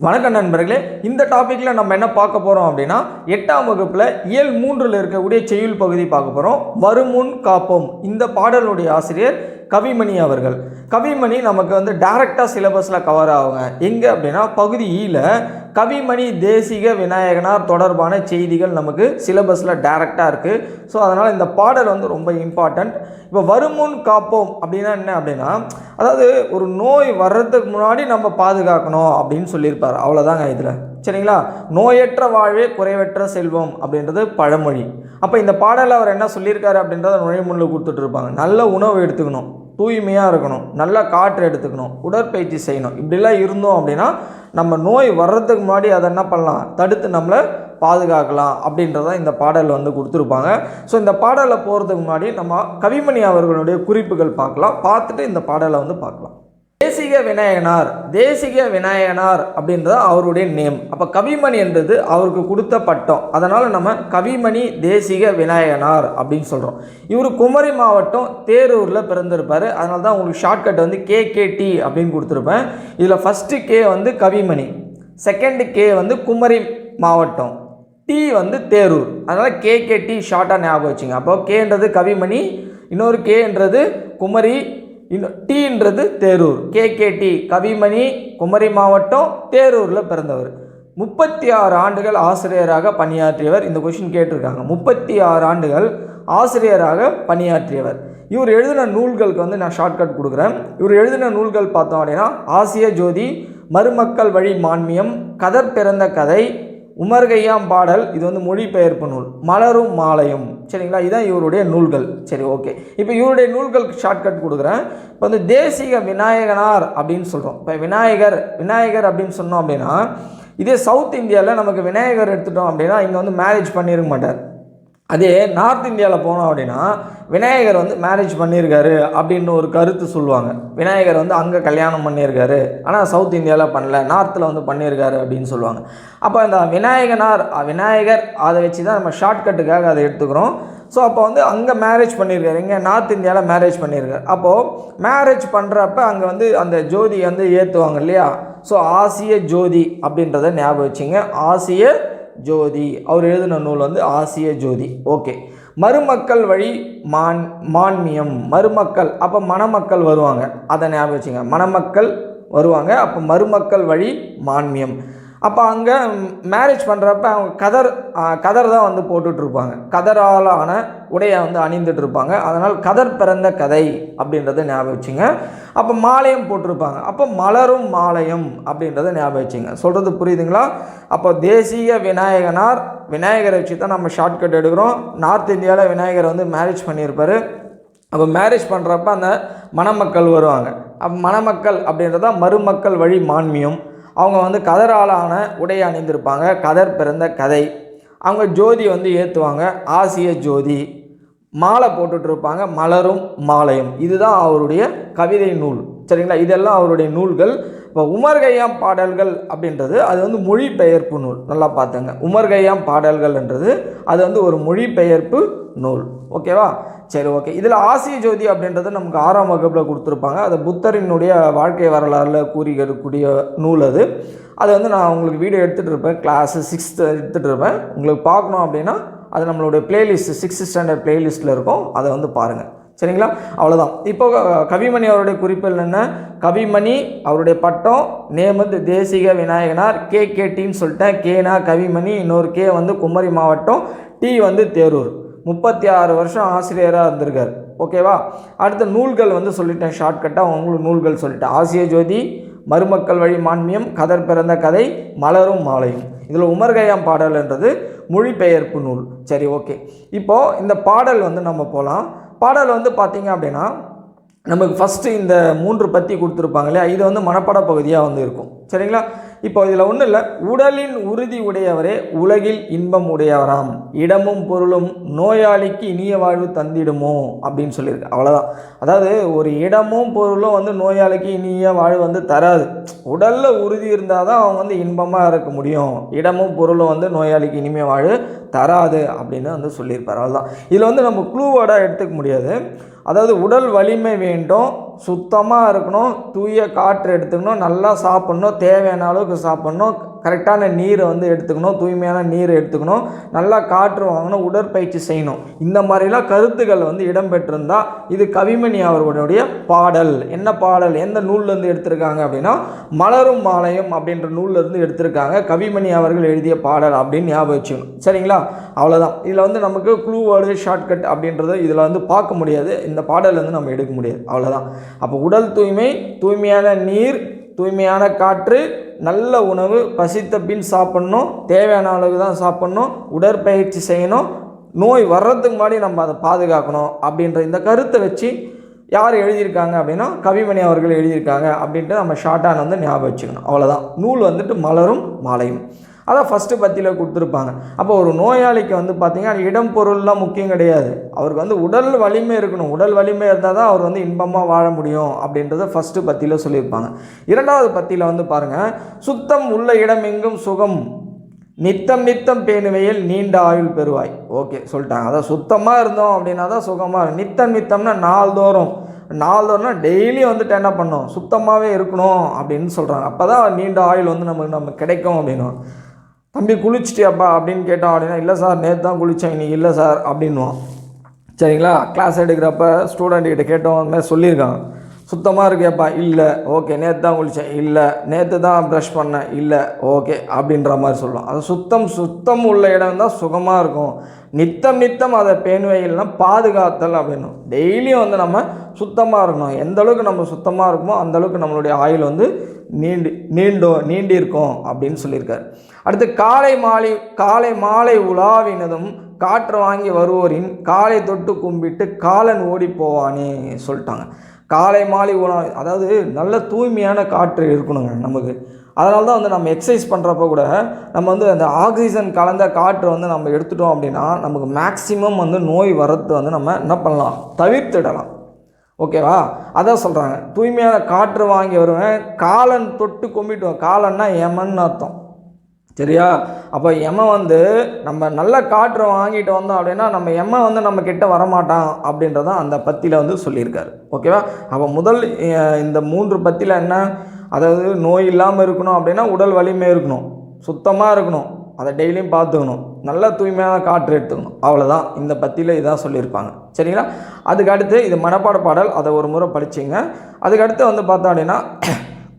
வணக்கம் நண்பர்களே இந்த டாப்பிக்கில் நம்ம என்ன பார்க்க போகிறோம் அப்படின்னா எட்டாம் வகுப்பில் இயல் மூன்றில் இருக்கக்கூடிய செய்யுள் பகுதி பார்க்க போகிறோம் வருமுன் காப்போம். இந்த பாடலுடைய ஆசிரியர் கவிமணி அவர்கள். கவிமணி நமக்கு வந்து டைரெக்டாக சிலபஸில் கவர் ஆகுங்க. எங்கே அப்படின்னா பகுதி e ஈல கவிமணி தேசிக விநாயகனார் தொடர்பான செய்திகள் நமக்கு சிலபஸில் டைரெக்டாக இருக்குது ஸோ அதனால் இந்த பாடல் வந்து ரொம்ப இம்பார்ட்டண்ட் இப்போ வருமுன் காப்போம் அப்படின்னா என்ன அப்படின்னா அதாவது ஒரு நோய் வர்றதுக்கு முன்னாடி நம்ம பாதுகாக்கணும் அப்படின்னு சொல்லியிருப்பார். அவ்வளோதாங்க இதில். சரிங்களா? நோயற்ற வாழ்வே குறைவற்ற செல்வம் அப்படின்றது பழமொழி. அப்போ இந்த பாடலில் அவர் என்ன சொல்லியிருக்காரு அப்படின்றத நுழைமுள்ள கொடுத்துட்டு இருப்பாங்க நல்ல உணவு எடுத்துக்கணும் தூய்மையாக இருக்கணும் நல்ல காற்று எடுத்துக்கணும் உடற்பயிற்சி செய்யணும். இப்படிலாம் இருந்தோம் அப்படின்னா நம்ம நோய் வர்றதுக்கு முன்னாடி அதை என்ன பண்ணலாம்? தடுத்து நம்மளை பாதுகாக்கலாம் அப்படின்றத இந்த பாடலில் வந்து கொடுத்துருப்பாங்க. ஸோ இந்த பாடலில் போகிறதுக்கு முன்னாடி நம்ம கவிமணி அவர்களுடைய குறிப்புகள் பார்க்கலாம். பார்த்துட்டு இந்த பாடலை வந்து பார்க்கலாம். தேசிக விநாயகனார் தேசிக விநாயகனார் அப்படின்றது அவருடைய நேம் அப்போ கவிமணி என்றது அவருக்கு கொடுத்த பட்டம். அதனால் நம்ம கவிமணி தேசிக விநாயகனார் அப்படின்னு சொல்கிறோம் இவர் குமரி மாவட்டம் தேரூரில் பிறந்திருப்பார். அதனால தான் உங்களுக்கு ஷார்ட்கட் வந்து கேகேடி அப்படின்னு கொடுத்துருப்பேன். இதில் ஃபஸ்ட்டு கே வந்து கவிமணி. செகண்டு கே வந்து குமரி மாவட்டம். டி வந்து தேரூர். அதனால் கேகேடி ஷார்ட்டாக ஞாபகம் வச்சுங்க. அப்போ கேன்றது கவிமணி இன்னொரு கேன்றது குமரி இன்னும் டீன்றது தேரூர். கேகேடி கவிமணி குமரி மாவட்டம் தேரூரில் பிறந்தவர். முப்பத்தி ஆறு ஆண்டுகள் ஆசிரியராக பணியாற்றியவர். இந்த கொஷின் கேட்டிருக்காங்க. முப்பத்தி ஆறு ஆண்டுகள் ஆசிரியராக பணியாற்றியவர். இவர் எழுதின நூல்களுக்கு வந்து நான் ஷார்ட்கட் கொடுக்குறேன். இவர் எழுதின நூல்கள் பார்த்தோம் அப்படின்னா ஆசிய ஜோதி மருமக்கள் வழி மான்மியம் கதர் பிறந்த கதை உமர்கையாம் பாடல் இது வந்து மொழிபெயர்ப்பு நூல். மலரும் மாலையும். சரிங்களா? இதுதான் இவருடைய நூல்கள். சரி ஓகே. இப்போ இவருடைய நூல்கள் ஷார்ட்கட் கொடுக்குறேன். இப்போ வந்து தேசிக விநாயகனார் அப்படின்னு சொல்கிறோம் இப்போ விநாயகர் விநாயகர் அப்படின்னு சொன்னோம் அப்படின்னா இதே சவுத் இந்தியாவில் நமக்கு விநாயகர் எடுத்துட்டோம் அப்படின்னா இங்கே வந்து மேரேஜ் பண்ணியிருக்க மாட்டார். அதே நார்த் இந்தியாவில் போனோம் அப்படின்னா விநாயகர் வந்து மேரேஜ் பண்ணியிருக்காரு அப்படின்னு ஒரு கருத்து சொல்லுவாங்க. விநாயகர் வந்து அங்கே கல்யாணம் பண்ணியிருக்காரு ஆனால் சவுத் இந்தியாவில் பண்ணல நார்த்தில் வந்து பண்ணியிருக்காரு அப்படின்னு சொல்லுவாங்க. அப்போ இந்த விநாயகனார் விநாயகர் அதை வச்சு தான் நம்ம ஷார்ட்கட்டுக்காக அதை எடுத்துக்கிறோம். ஸோ அப்போ வந்து அங்கே மேரேஜ் பண்ணியிருக்காரு இங்கே நார்த் இந்தியாவில் மேரேஜ் பண்ணியிருக்காரு. அப்போது மேரேஜ் பண்ணுறப்ப அங்கே வந்து அந்த ஜோதி வந்து ஏற்றுவாங்க இல்லையா? ஸோ ஆசிய ஜோதி அப்படின்றத ஞாபகம் வச்சுங்க. ஆசிய ஜோதி. அவர் எழுதின நூல் வந்து ஆசிய ஜோதி. ஓகே. மருமக்கள் வழி மான் மான்மியம். மருமக்கள் அப்போ மணமக்கள் வருவாங்க. அதை ஞாபகம் வச்சுங்க. மணமக்கள் வருவாங்க அப்போ மருமக்கள் வழி மான்மியம். அப்போ அங்கே மேரேஜ் பண்ணுறப்ப அவங்க கதர் கதர் தான் வந்து போட்டுட்ருப்பாங்க கதரால் ஆன உடையை வந்து அணிந்துட்டு இருப்பாங்க அதனால் கதர் பிறந்த கதை அப்படின்றத ஞாபகம் வச்சுங்க. அப்போ மாலையம் போட்டிருப்பாங்க. அப்போ மலரும் மாலையம் அப்படின்றத ஞாபகம் வச்சுங்க. சொல்கிறது புரியுதுங்களா? அப்போ தேசிய விநாயகனார் விநாயகரை வச்சு தான் நம்ம ஷார்ட்கட் எடுக்கிறோம். நார்த் இந்தியாவில் விநாயகர் வந்து மேரேஜ் பண்ணியிருப்பார். அப்போ மேரேஜ் பண்ணுறப்ப அந்த மணமக்கள் வருவாங்க. அப்போ மணமக்கள் அப்படின்றத மருமக்கள் வழி மான்மியம் அவங்க வந்து கதராலான உடை அணிந்திருப்பாங்க. கதர் பிறந்த கதை. அவங்க ஜோதி வந்து ஏற்றுவாங்க ஆசிய ஜோதி. மாலை போட்டுட்ருப்பாங்க மலரும் மாலையும். இதுதான் அவருடைய கவிதை நூல். சரிங்களா? இதெல்லாம் அவருடைய நூல்கள். இப்போ உமர்கையாம் பாடல்கள் அப்படின்றது அது வந்து மொழிபெயர்ப்பு நூல். நல்லா பார்த்துங்க. உமர்கையாம் பாடல்கள்ன்றது அது வந்து ஒரு மொழிபெயர்ப்பு நூல். ஓகேவா சரி ஓகே இதில் ஆசிய ஜோதி அப்படின்றது நமக்கு ஆறாம் வகுப்பில் கொடுத்துருப்பாங்க. அது புத்தரினுடைய வாழ்க்கை வரலாறில் கூறிக்கூடிய நூல் அது. அது வந்து நான் உங்களுக்கு வீடியோ எடுத்துகிட்டு இருப்பேன். கிளாஸு சிக்ஸ்த்து எடுத்துகிட்டு இருப்பேன். உங்களுக்கு பார்க்கணும் அப்படின்னா அது நம்மளுடைய பிளேலிஸ்ட் சிக்ஸ்த் ஸ்டாண்டர்ட் பிளேலிஸ்ட்டில் இருக்கும். அதை வந்து பாருங்கள் சரிங்களா? அவ்வளோதான் இப்போ கவிமணி அவருடைய குறிப்பு என்னென்ன கவிமணி அவருடைய பட்டம் நேம் வந்து தேசிக விநாயகனார் கே கே டின்னு சொல்லிட்டேன். கேனா கவிமணி இன்னொரு கே வந்து குமரி மாவட்டம் டி வந்து தேரூர். முப்பத்தி ஆறு வருஷம் ஆசிரியராக இருந்திருக்கார். ஓகேவா? அடுத்த நூல்கள் வந்து சொல்லிட்டேன் ஷார்ட்கட்டாக உங்களுக்கு நூல்கள் சொல்லிட்டேன். ஆசிய ஜோதி மருமக்கள் வழி மான்மியம் கதர் பிறந்த கதை மலரும் மாலையும். இதில் உமர்கயாம் பாடல்ன்றது மொழிபெயர்ப்பு நூல். சரி ஓகே. இப்போது இந்த பாடல் வந்து நம்ம போகலாம் பாடல் வந்து பார்த்திங்க அப்படின்னா நமக்கு ஃபஸ்ட்டு இந்த மூன்று பற்றி கொடுத்துருப்பாங்க இல்லையா? இது வந்து மனப்பாட பகுதியாக வந்து இருக்கும். சரிங்களா? இப்போ இதில் ஒன்றும் இல்லை. உடலின் உறுதி உடையவரே உலகில் இன்பம் உடையவராம். இடமும் பொருளும் நோயாளிக்கு இனிய வாழ்வு தந்திடுமோ அப்படின்னு சொல்லியிருக்கு. அவ்வளோதான் அதாவது ஒரு இடமும் பொருளும் வந்து நோயாளிக்கு இனிய வாழ்வு வந்து தராது. உடலில் உறுதி இருந்தால் தான் அவங்க வந்து இன்பமாக இருக்க முடியும். இடமும் பொருளும் வந்து நோயாளிக்கு இனிமைய வாழ்வு தராது அப்படின்னு வந்து சொல்லியிருப்பார். அவ்வளோதான் இதில் வந்து நம்ம க்ளூவோட எடுத்துக்க முடியாது. அதாவது உடல் வலிமை வேண்டும் சுத்தமாக இருக்கணும் தூய காற்று எடுத்துக்கணும் நல்லா சாப்பிட்ணும் தேவையான அளவுக்கு சாப்பிட்ணும் கரெக்டான நீரை வந்து எடுத்துக்கணும் தூய்மையான நீரை எடுத்துக்கணும் நல்லா காற்று வாங்கணும் உடற்பயிற்சி செய்யணும். இந்த மாதிரிலாம் கருத்துக்கள் வந்து இடம்பெற்றிருந்தால் இது கவிமணி அவர்களுடைய பாடல். என்ன பாடல்? எந்த நூல்லேருந்து எடுத்திருக்காங்க அப்படின்னா மலரும் மாலையும் அப்படின்ற நூல்லேருந்து எடுத்திருக்காங்க கவிமணி அவர்கள் எழுதிய பாடல் அப்படின்னு ஞாபகம் வச்சுக்கணும். சரிங்களா? அவ்வளோதான் இதில் வந்து நமக்கு க்ளூ வேர்டு ஷார்ட்கட் அப்படின்றத இதில் வந்து பார்க்க முடியாது. இந்த பாடல் வந்து நம்ம எடுக்க முடியாது. அவ்வளோதான் அப்போ உடல் தூய்மை தூய்மையான நீர் தூய்மையான காற்று நல்ல உணவு பசித்த பின் சாப்பிட்ணும் தேவையான அளவு தான் சாப்பிட்ணும் உடற்பயிற்சி செய்யணும் நோய் வர்றதுக்கு முன்னாடி நம்ம அதை பாதுகாக்கணும் அப்படின்ற இந்த கருத்தை வச்சு யார் எழுதியிருக்காங்க அப்படின்னா கவிமணி அவர்கள் எழுதியிருக்காங்க அப்படின்ட்டு நம்ம ஷார்ட்டான வந்து ஞாபகம் வச்சுக்கணும். அவ்வளோதான் நூல் வந்துட்டு மலரும் மாலையும். அதான் ஃபஸ்ட்டு பத்தியில் கொடுத்துருப்பாங்க. அப்போ ஒரு நோயாளிக்கு வந்து பார்த்திங்கன்னா இடம் பொருள்லாம் முக்கியம் கிடையாது. அவருக்கு வந்து உடல் வலிமை இருக்கணும். உடல் வலிமை இருந்தால் தான் அவர் வந்து இன்பமாக வாழ முடியும் அப்படின்றத ஃபஸ்ட்டு பத்தியில் சொல்லியிருப்பாங்க. இரண்டாவது பத்தியில் வந்து பாருங்கள் சுத்தம் உள்ள இடம் எங்கும் சுகம். நித்தம் நித்தம் பேணுவையில் நீண்ட ஆயுள் பெறுவாய். ஓகே சொல்லிட்டாங்க. அதான் சுத்தமாக இருந்தோம் அப்படின்னா தான் சுகமாக இருக்கும். நித்தம் நித்தம்னா நாள்தோறும். நாள்தோறும்னா டெய்லி வந்துட்டு என்ன பண்ணோம்? சுத்தமாகவே இருக்கணும் அப்படின்னு சொல்கிறாங்க அப்போ தான் நீண்ட ஆயுள் வந்து நமக்கு நம்ம கிடைக்கும் அப்படின்னும் தம்பி குளிச்சிட்டியாப்பா அப்படின்னு கேட்டோம் அப்படின்னா இல்லை சார் நேற்று தான் குளித்தேன் இன்னைக்கு இல்லை சார் அப்படின்வான் சரிங்களா? கிளாஸ் எடுக்கிறப்ப ஸ்டூடெண்ட்டுக்கிட்ட கேட்டோம் அந்த மாதிரி சொல்லியிருக்காங்க சுத்தமாக இருக்கியாப்பா? இல்லை. ஓகே நேற்று தான் குளித்தேன் இல்லை. நேற்று தான் ப்ரஷ் பண்ணேன். இல்லை. ஓகே அப்படின்ற மாதிரி சொல்லுவோம் அது சுத்தம் சுத்தம் உள்ள இடம் தான் சுகமாக இருக்கும். நித்தம் நித்தம் அதை பேணுவைகள்னா பாதுகாத்தல் அப்படின்னும். டெய்லியும் வந்து நம்ம சுத்தமாக இருக்கணும். எந்த அளவுக்கு நம்ம சுத்தமாக இருக்குமோ அந்தளவுக்கு நம்மளுடைய ஆயுள் வந்து நீண்டு நீண்டோ நீண்டிருக்கும் அப்படின்னு சொல்லியிருக்காரு. அடுத்து காலை மாலை காலை மாலை உலாவினதும் காற்று வாங்கி வருவோரின் காலை தொட்டு கும்பிட்டு காலன் ஓடி போவானே சொல்லிட்டாங்க. காலை மாலை உணவு அதாவது நல்ல தூய்மையான காற்று இருக்கணுங்க நமக்கு. அதனால தான் வந்து நம்ம எக்ஸசைஸ் பண்ணுறப்ப கூட நம்ம வந்து அந்த ஆக்சிஜன் கலந்த காற்று வந்து நம்ம எடுத்துட்டோம் அப்படின்னா நமக்கு மேக்ஸிமம் வந்து நோய் வரத்து வந்து நம்ம என்ன பண்ணலாம்? தவிர்த்துடலாம். ஓகேவா அதான் சொல்கிறாங்க தூய்மையான காற்று வாங்கி வருவேன் காலன் தொட்டு கும்பிட்டுவேன் காலன்னா எமன்னு அர்த்தம். சரியா? அப்போ எம வந்து நம்ம நல்ல காற்று வாங்கிட்டு வந்தோம் அப்படின்னா நம்ம எம்மை வந்து நம்ம கிட்ட வரமாட்டான் அப்படின்றத அந்த பத்தியில் வந்து சொல்லியிருக்காரு. ஓகேவா? அப்போ முதல் இந்த மூன்று பத்தியில் என்ன? அதாவது நோய் இல்லாமல் இருக்கணும் அப்படின்னா உடல் வலிமை இருக்கணும். சுத்தமாக இருக்கணும். அதை டெய்லியும் பார்த்துக்கணும். நல்ல தூய்மையான காற்று எடுத்துக்கணும். அவ்வளோதான் இந்த பத்தியில் இதான் சொல்லியிருப்பாங்க. சரிங்களா? அதுக்கு அடுத்து இது மனப்பாட பாடல். அதை ஒரு முறை படிச்சிங்க. அதுக்கு அடுத்து வந்து பார்த்தோம் அப்படின்னா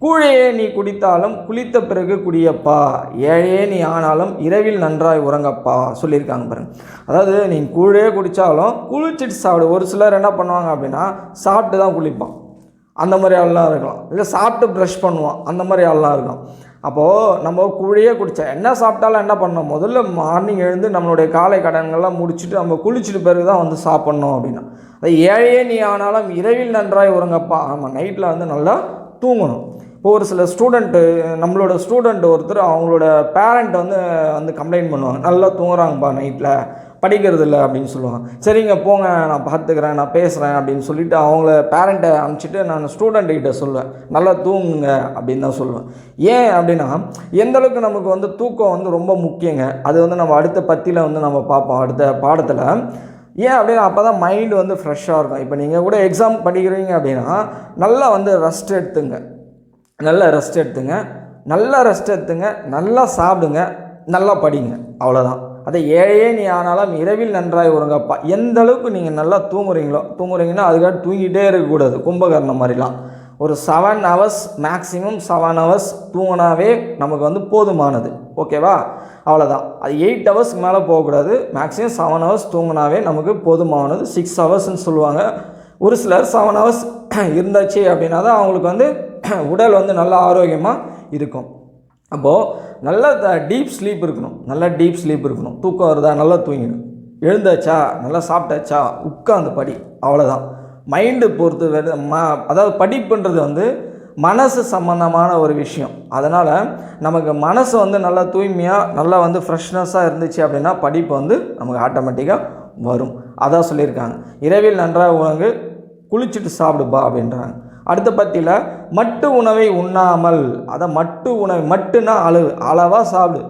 கூழையே நீ குடித்தாலும் குளித்த பிறகு குடியப்பா. ஏழையே நீ ஆனாலும் இரவில் நன்றாய் உறங்கப்பா. சொல்லியிருக்காங்க பாருங்க. அதாவது நீ கூழே குடித்தாலும் குளிச்சுட்டு சாப்பிடு. ஒரு சிலர் என்ன பண்ணுவாங்க அப்படின்னா சாப்பிட்டு தான் குளிப்பான். அந்த மாதிரி ஆள்லாம் இருக்கலாம். இல்லை சாப்பிட்டு ப்ரஷ் பண்ணுவான். அந்த மாதிரி ஆள்லாம் இருக்கலாம். அப்போது நம்ம குழியே குடித்தா என்ன சாப்பிட்டாலும் என்ன பண்ணோம் முதல்ல மார்னிங் எழுந்து நம்மளுடைய காலை கடன்கள்லாம் முடிச்சுட்டு நம்ம குளிச்சுட்டு பிறகு தான் வந்து சாப்பிட்ணும் அப்படின்னா. அது ஏழையே நீ ஆனாலும் இரவில் நன்றாய் உறங்கப்பா. ஆமாம் நைட்டில் வந்து நல்லா தூங்கணும். இப்போ ஒரு சில ஸ்டூடெண்ட்டு நம்மளோட ஸ்டூடெண்ட் ஒருத்தர் அவங்களோட பேரண்ட் வந்து வந்து கம்ப்ளைண்ட் பண்ணுவாங்க. நல்லா தூங்குறாங்கப்பா நைட்டில் படிக்கிறது இல்லை அப்படின்னு சொல்லுவாங்க. சரிங்க போங்க நான் பார்த்துக்கிறேன் நான் பேசுகிறேன் அப்படின்னு சொல்லிட்டு அவங்கள பேரண்ட்டை அனுப்பிச்சிட்டு நான் ஸ்டூடெண்ட்டுக்கிட்ட சொல்லுவேன். நல்லா தூங்குங்க அப்படின்னு தான் சொல்லுவேன். ஏன் அப்படின்னா எந்த அளவுக்கு நமக்கு வந்து தூக்கம் வந்து ரொம்ப முக்கியங்க. அது வந்து நம்ம அடுத்த பத்தியில் வந்து நம்ம பார்ப்போம். அடுத்த பாடத்தில். ஏன் அப்படின்னா அப்போ தான் மைண்டு வந்து ஃப்ரெஷ்ஷாக இருக்கும். இப்போ நீங்கள் கூட எக்ஸாம் படிக்கிறீங்க அப்படின்னா நல்லா வந்து ரெஸ்ட் எடுத்துங்க. நல்லா ரெஸ்ட் எடுத்துங்க. நல்லா ரெஸ்ட் எடுத்துங்க. நல்லா சாப்பிடுங்க. நல்லா படிங்க. அவ்வளோதான் அதை ஏழையே நீ ஆனாலும் இரவில் நன்றாய் உறங்கப்பா எந்த அளவுக்கு நீங்கள் நல்லா தூங்குறீங்களோ தூங்குறீங்கன்னா அதுக்காக தூங்கிட்டே இருக்கக்கூடாது. கும்பகர்ணம் மாதிரிலாம். ஒரு seven hours maximum seven hours தூங்கினாவே நமக்கு வந்து போதுமானது. ஓகேவா? அவ்வளோதான் அது எயிட் ஹவர்ஸ்க்கு மேலே போகக்கூடாது. மேக்ஸிமம் செவன் ஹவர்ஸ் தூங்கினாவே நமக்கு போதுமானது. சிக்ஸ் ஹவர்ஸ்னு சொல்லுவாங்க. ஒரு சிலர் செவன் ஹவர்ஸ் இருந்தாச்சு அப்படின்னா தான் அவங்களுக்கு வந்து உடல் வந்து நல்லா ஆரோக்கியமாக இருக்கும். அப்போது நல்ல டீப் ஸ்லீப் இருக்கணும். நல்ல டீப் ஸ்லீப் இருக்கணும். தூக்கம் வருதா? நல்லா தூங்கிடும் எழுந்தாச்சா? நல்லா சாப்பிட்டாச்சா? உட்காந்து படி. அவ்வளோதான் மைண்டு பொறுத்து வேறு ம அதாவது படிப்புன்றது வந்து மனசு சம்மந்தமான ஒரு விஷயம். அதனால் நமக்கு மனசு வந்து நல்லா தூய்மையாக நல்லா வந்து ஃப்ரெஷ்னஸாக இருந்துச்சு அப்படின்னா படிப்பு வந்து நமக்கு ஆட்டோமேட்டிக்காக வரும். அதான் சொல்லியிருக்காங்க. இரவில் நன்றாக உணவு குளிச்சுட்டு சாப்பிடுப்பா அப்படின்றாங்க. அடுத்த பத்தியில் மட்டு உணவை உண்ணாமல் அதை மட்டு உணவு மட்டுன்னா அளவு அளவாக சாப்பிடு.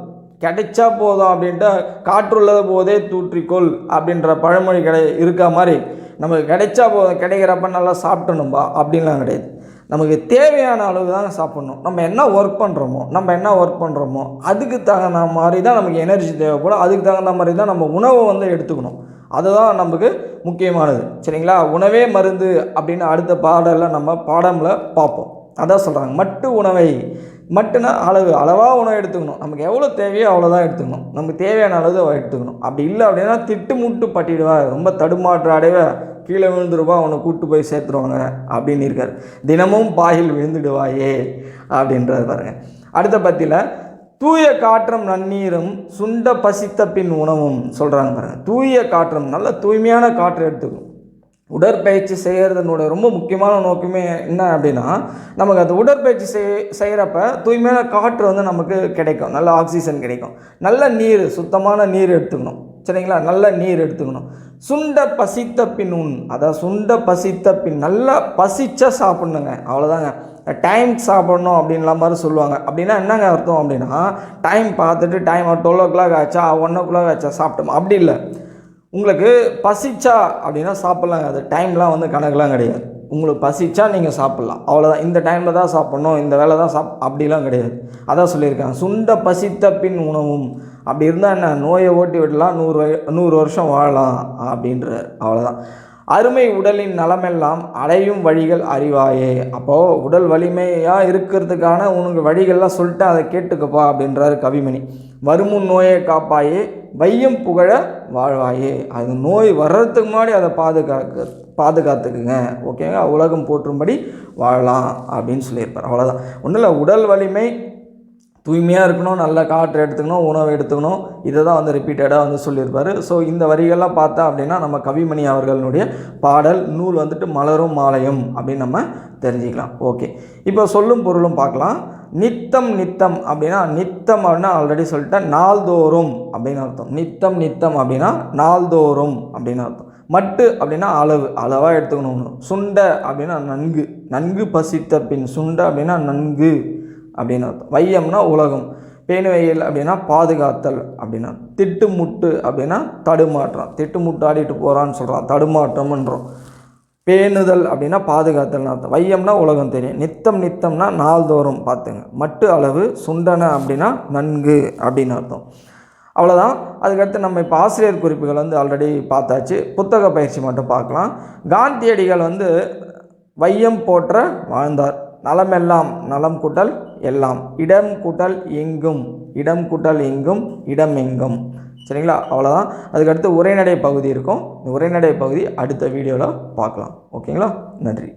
கிடைச்சா போதும் அப்படின்ட்டு காற்றுள்ளது போதே தூற்றிக்கொள் அப்படின்ற பழமொழி கிடை இருக்க மாதிரி நமக்கு கிடைச்சா போதும் கிடைக்கிறப்ப நல்லா சாப்பிட்டணும்பா அப்படின்லாம் கிடையாது. நமக்கு தேவையான அளவு தாங்க சாப்பிட்ணும். நம்ம என்ன ஒர்க் பண்ணுறோமோ நம்ம என்ன ஒர்க் பண்ணுறோமோ அதுக்கு தகுந்த மாதிரி தான் நமக்கு எனர்ஜி தேவைப்படும். அதுக்கு தகுந்த மாதிரி தான் நம்ம உணவை வந்து எடுத்துக்கணும். அதுதான் நமக்கு முக்கியமானது. சரிங்களா? உணவே மருந்து அப்படின்னு அடுத்த பாடலில் நம்ம பாடமில் பார்ப்போம். அதான் சொல்கிறாங்க மட்டு உணவை மட்டுனா அளவு. அளவாக உணவு எடுத்துக்கணும். நமக்கு எவ்வளோ தேவையோ அவ்வளோதான் எடுத்துக்கணும். நமக்கு தேவையான அளவு அவ எடுத்துக்கணும். அப்படி இல்லை அப்படின்னா திட்டு முட்டு பட்டிடுவா. ரொம்ப தடுமாற்ற அடைவ. கீழே விழுந்துருவா. அவனை கூப்பிட்டு போய் சேர்த்துருவாங்க அப்படின்னு இருக்கார். தினமும் பாயில் விழுந்துடுவாயே அப்படின்றது பாருங்க. அடுத்த பத்தியில் தூய காற்றும் நன்னீரும் சுண்ட பசித்த பின் உணவும் சொல்கிறாங்க பாருங்கள் தூய காற்றும் நல்ல தூய்மையான காற்று எடுத்துக்கணும். உடற்பயிற்சி செய்கிறதுனுடைய ரொம்ப முக்கியமான நோக்கமே என்ன அப்படின்னா நமக்கு அந்த உடற்பயிற்சி செய் செய்கிறப்ப தூய்மையான காற்று வந்து நமக்கு கிடைக்கும். நல்ல ஆக்சிஜன் கிடைக்கும். நல்ல நீர் சுத்தமான நீர் எடுத்துக்கணும். சரிங்களா? நல்ல நீர் எடுத்துக்கணும். சுண்ட பசித்த பின் உண். அதாவது சுண்ட பசித்த பின். நல்லா பசிச்சா சாப்பிட்ணுங்க. அவ்வளோதாங்க டைம் சாப்பிடணும் அப்படின்லாம் மாதிரி சொல்லுவாங்க. அப்படின்னா என்னங்க அர்த்தம் அப்படின்னா டைம் பார்த்துட்டு டைம் டுவெல் ஓ கிளாக் ஆச்சா ஒன் ஓ கிளாக் ஆச்சா சாப்பிட்டோம்? அப்படி இல்லை. உங்களுக்கு பசிச்சா அப்படின்னா சாப்பிட்லாங்க. அது டைம்லாம் வந்து கணக்கெலாம் கிடையாது. உங்களுக்கு பசிச்சா நீங்கள் சாப்பிட்லாம். அவ்வளோதான் இந்த டைமில் தான் சாப்பிட்ணும். இந்த வேலை தான் சாப் அப்படிலாம் கிடையாது. அதான் சொல்லியிருக்காங்க. சுண்ட பசித்த பின் உணவும். அப்படி இருந்தால் என்ன நோயை ஓட்டி விடலாம் நூறு நூறு வருஷம் வாழலாம் அப்படின்ற அவ்வளோதான் அருமை உடலின் நலமெல்லாம் அடையும் வழிகள் அறிவாயே. அப்போது உடல் வலிமையாக இருக்கிறதுக்கான உனக்கு வழிகள்லாம் சொல்லிட்டு அதை கேட்டுக்கப்பா அப்படின்றாரு கவிமணி. வருமுன் நோயை காப்பாயே வையம் புகழ வாழ்வாயே. அது நோய் வர்றதுக்கு முன்னாடி அதை பாதுகாக்க பாதுகாத்துக்குங்க. ஓகேங்க? உலகம் போற்றும்படி வாழலாம் அப்படின்னு சொல்லியிருப்பார். அவ்வளோதான் ஒன்றும் இல்லை உடல் வலிமை தூய்மையாக இருக்கணும் நல்ல காற்று எடுத்துக்கணும் உணவு எடுத்துக்கணும். இதை தான் வந்து ரிப்பீட்டடாக வந்து சொல்லியிருப்பார். ஸோ இந்த வரிகள்லாம் பார்த்தா அப்படின்னா நம்ம கவிமணி அவர்களுடைய பாடல் நூல் வந்துட்டு மலரும் மாலையும் அப்படின்னு நம்ம தெரிஞ்சுக்கலாம். ஓகே இப்போ சொல்லும் பொருளும் பார்க்கலாம். நித்தம் நித்தம் அப்படின்னா நித்தம் அப்படின்னா ஆல்ரெடி சொல்லிட்டேன் நாள்தோறும் அப்படின்னு அர்த்தம். நித்தம் நித்தம் அப்படின்னா நாள்தோறும் அப்படின்னு அர்த்தம். மட்டு அப்படின்னா அளவு அளவாக எடுத்துக்கணும். சுண்ட அப்படின்னா நன்கு நன்கு பசித்த பின் சுண்ட அப்படின்னா நன்கு. அப்படின்னு அர்த்தம். வையம்னா உலகம் பேணுவையில் அப்படின்னா பாதுகாத்தல் அப்படின்னா திட்டு முட்டு அப்படின்னா தடுமாற்றம். திட்டுமுட்டு ஆடிட்டு போகிறான்னு சொல்கிறான் தடுமாற்றம்ன்றோம். பேணுதல் அப்படின்னா பாதுகாத்தல்னு அர்த்தம். வையம்னா உலகம் தெரியும். நித்தம் நித்தம்னா நாள்தோறும் பார்த்துங்க. மட்டு அளவு சுண்டன அப்படின்னா நன்கு அப்படின்னு அர்த்தம். அவ்வளோதான் அதுக்கடுத்து நம்ம இப்போ ஆசிரியர் குறிப்புகள் வந்து ஆல்ரெடி பார்த்தாச்சு. புத்தக பயிற்சி மட்டும் பார்க்கலாம். காந்தியடிகள் வந்து வையம் போற்ற வாழ்ந்தார். நலமெல்லாம் நலம் கூட்டல் எல்லாம். இடம் கூட்டல் எங்கும். இடம் கூட்டல் எங்கும். இடம் எங்கும். சரிங்களா? அவ்வளோதான் அதுக்கடுத்து உரைநடை பகுதி இருக்கும். இந்த உரைநடை பகுதி அடுத்த வீடியோவில் பார்க்கலாம். ஓகேங்களா? நன்றி.